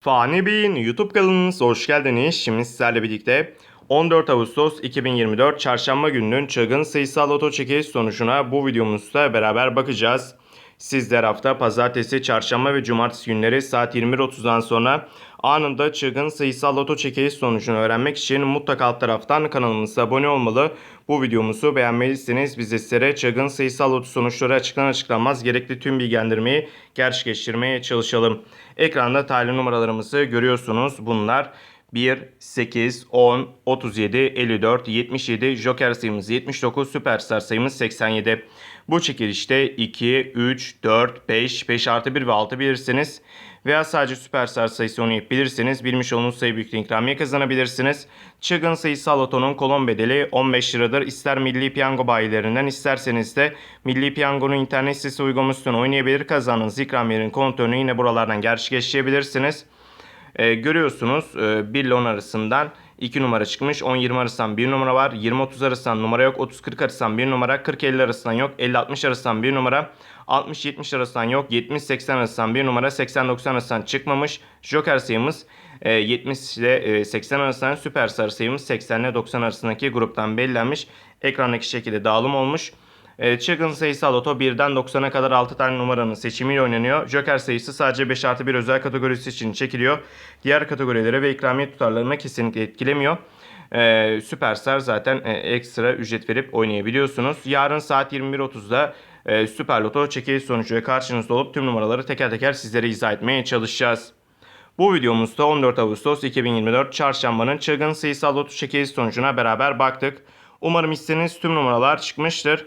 Fani Bey'in YouTube kanalınıza hoş geldiniz. Şimdi sizlerle birlikte 14 Ağustos 2024 Çarşamba gününün çılgın sayısal loto çekiliş sonucuna bu videomuzda beraber bakacağız. Sizler hafta pazartesi, çarşamba ve cumartesi günleri saat 21.30'dan sonra anında çılgın sayısal loto çekiliş sonucunu öğrenmek için mutlaka alt taraftan kanalımıza abone olmalı. Bu videomuzu beğenmelisiniz. Biz de sizlere çılgın sayısal loto sonuçları açıklanır açıklanmaz gerekli tüm bilgilendirmeyi gerçekleştirmeye çalışalım. Ekranda tarih numaralarımızı görüyorsunuz. Bunlar 1, 8, 10, 37, 54, 77, Joker sayımız 79, Süperstar sayımız 87. Bu çekilişte 2, 3, 4, 5, 5 artı 1 ve 6 bilirsiniz. Veya sadece Süperstar sayısı oynayıp bilirseniz bilmiş olduğunuz sayı büyüklüğü ikramiye kazanabilirsiniz. Çılgın sayısal lotonun kolon bedeli 15 liradır. İster Milli Piyango bayilerinden isterseniz de Milli Piyango'nun internet sitesi uygulamasından oynayabilir. Kazandığınız ikramiyenin kontrolünü yine buralardan gerçekleştirebilirsiniz. Ee, görüyorsunuz e, 1 ile 10 arasından 2 numara çıkmış. 10-20 arasından 1 numara var. 20-30 arasından numara yok. 30-40 arasından 1 numara. 40-50 arasından yok. 50-60 arasından 1 numara. 60-70 arasından yok. 70-80 arasından 1 numara. 80-90 arasından çıkmamış. Joker sayımız e, 70 ile e, 80 arasından süper sarı sayımız 80 ile 90 arasındaki gruptan belirlenmiş. Ekrandaki şekilde dağılım olmuş. E, Çılgın sayısal loto 1'den 90'a kadar 6 tane numaranın seçimiyle oynanıyor. Joker sayısı sadece 5 artı 1 özel kategorisi için çekiliyor. Diğer kategorilere ve ikramiye tutarlarına kesinlikle etkilemiyor. E, Süperstar zaten e, ekstra ücret verip oynayabiliyorsunuz. Yarın saat 21.30'da e, Süper Loto çekiliş sonucu karşınızda olup tüm numaraları teker teker sizlere izah etmeye çalışacağız. Bu videomuzda 14 Ağustos 2024 Çarşamba'nın çılgın sayısal loto çekiliş sonucuna beraber baktık. Umarım istediğiniz tüm numaralar çıkmıştır.